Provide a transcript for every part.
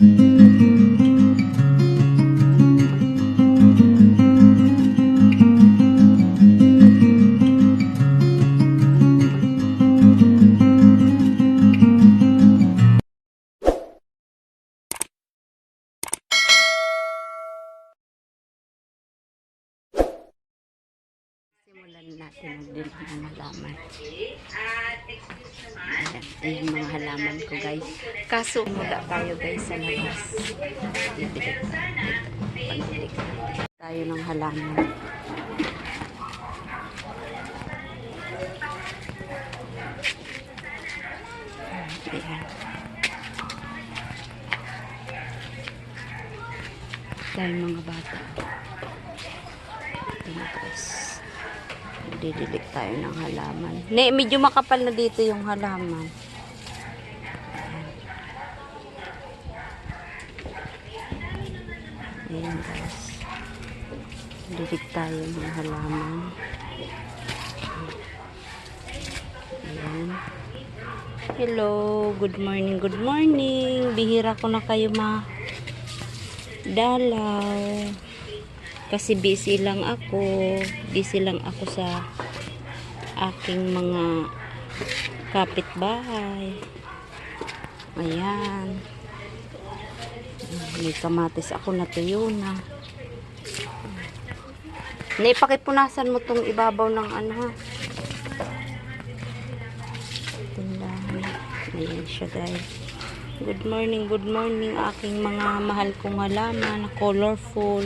you natin magdilig ng halaman. Ayan, ayan mga halaman ko guys. Kaso mula tayo guys sa labas. Tayo. Pandilig natin. Tayo ng halaman. Ayan. Dahil mga bata. Ito na guys. Didilig tayo ng halaman. Ne, medyo makapal na dito yung halaman. Ayan. Guys. Didilig tayo ng halaman. Ayan. Hello, good morning, good morning. Bihira ko na kayo ma dalaw. Kasi busy lang ako. Busy lang ako sa aking mga kapitbahay. Ayan. May kamatis ako natuyo na. Naipakipunasan mo tong ibabaw ng ano ha. Ayan siya guys. Good morning, good morning aking mga mahal kong halaman na colorful.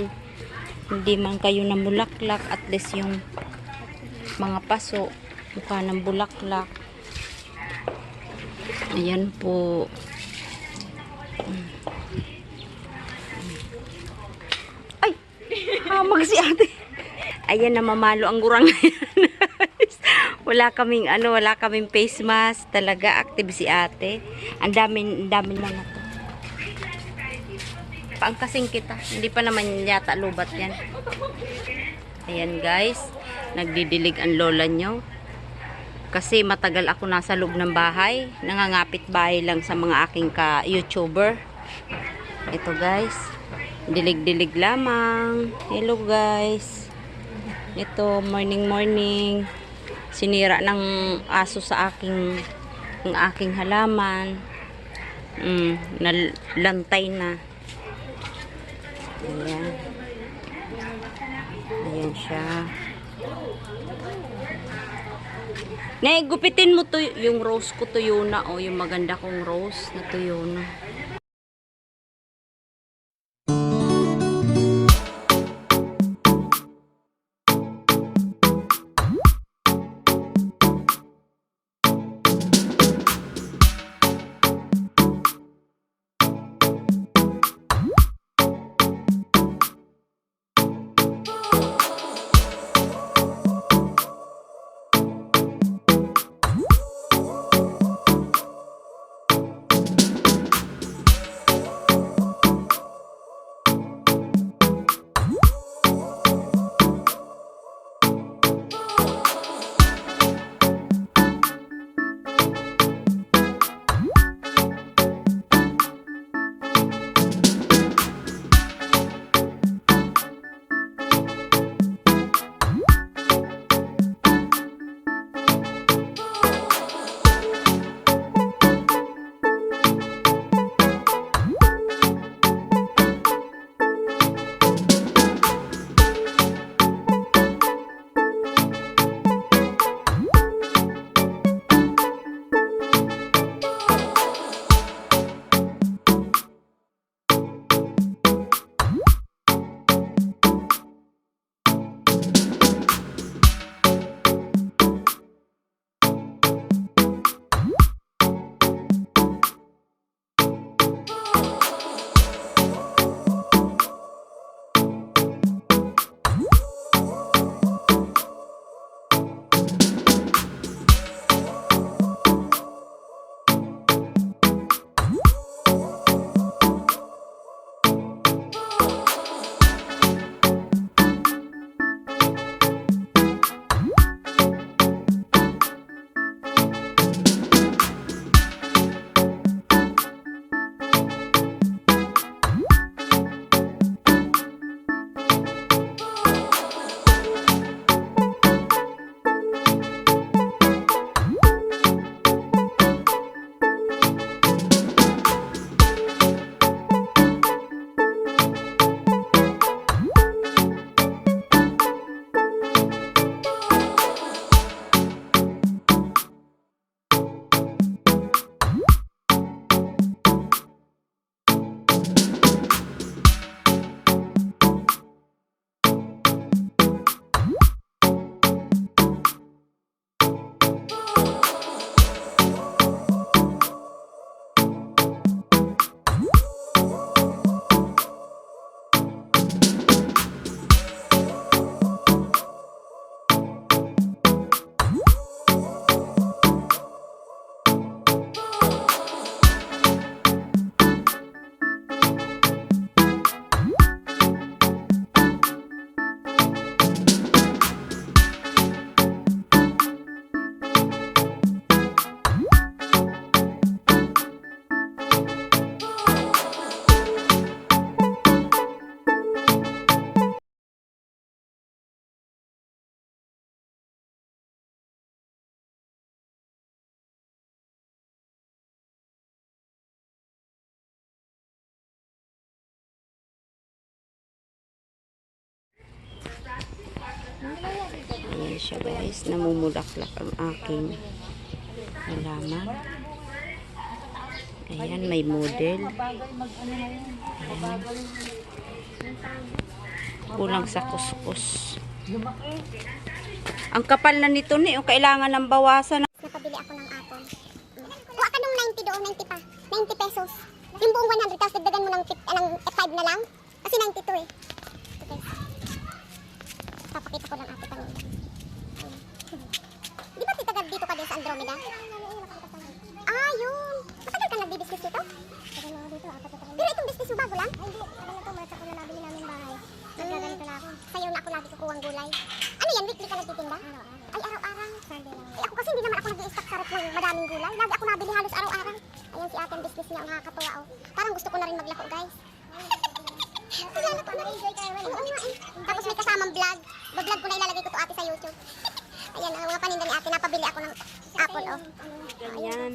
Hindi man kayo na bulaklak, at least yung mga paso, mukha ng bulaklak. Ayan po. Ay! Hamag si ate. Ayan na mamalo ang gurang wala kaming ano, wala kaming face mask. Talaga active si ate. Ang dami, ang dami na. Paangkasing kita. Hindi pa naman yata lubat yan. Ayan guys. Nagdidilig ang lola nyo. Kasi matagal ako nasa loob ng bahay. Nangangapit bahay lang sa mga aking ka-YouTuber. Ito guys. Dilig-dilig lamang. Hello guys. Ito, morning morning. Sinira ng aso sa aking ang aking halaman. Mm, nalantay na. Ayan. Ayan siya. Nay, gupitin mo to yung rose ko tuyo na o yung maganda kong rose na tuyo na. Siya guys. Namumulaklak ang aking halaman. Ayan, may model. Ayan. Kulang sa kuskus. Ang kapal na nito ni, yung kailangan ng bawasan. Nakabili ako ng apple. Kuha ka nung 90 doon, 90 pa. 90 pesos. Yung buong 100, tapos dagdagan mo ng, ah, ng 5 na lang. Kasi 92 eh. Okay. Papakita ko lang ate kanina. Di ba titagad dito ka din sa Andromeda? Ah, yun. Matagal ka nagbibisnis dito? Tagal na dito, apat na Pero itong business mo bago lang? Ay, hindi. Ano na to, masa ko na nabili namin bahay. Nagkaganito na ako. Sa'yo na ako lagi kukuha ang gulay. Ano yan, weekly ka nagtitinda? Ay, araw-araw. Ay, ako kasi hindi naman ako nag-i-stock sa rep ng madaming gulay. Lagi ako nabili halos araw-araw. Ayan si ate ang business niya, ang nakakatuwa oh. Parang gusto ko na rin maglako, guys. Na kayo. Oo nga eh. Tapos may kasamang vlog. Vlog ko na ilalagay ko to ate sa YouTube. Ayan, ang mga paninda ni ate, napabili ako ng apple oh. Ayan.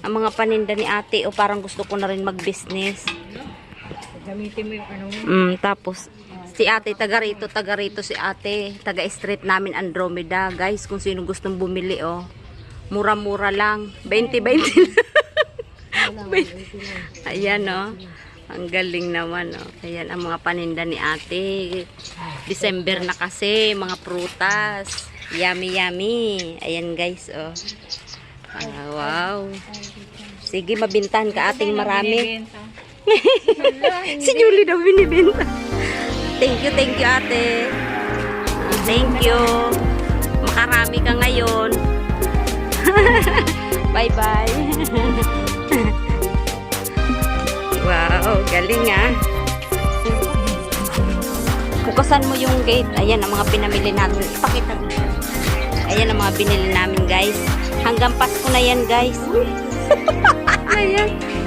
Ang mga paninda ni ate, o parang gusto ko na rin mag-business. Gamitin mo yung ano mo. Mm, tapos, si ate, taga rito, taga rito si ate. Taga street namin Andromeda. Guys, kung sino gustong bumili, oh. Mura-mura lang. 20-20 Ayan, oh. Ang galing naman, oh. Ayan, ang mga paninda ni ate. December na kasi, mga prutas. Yummy, yummy. Ayan, guys, oh. Ah, wow. Sige, mabintahan ka ating marami. Si Julie daw binibenta. Thank you, thank you ate. Thank you. Makarami ka ngayon. Bye-bye. wow, galing ah. Bukasan mo yung gate. Ayan ang mga pinamili natin. Ipakita mo. Ayan ang mga binili namin guys. Hanggang Pasko na yan guys. Ayan.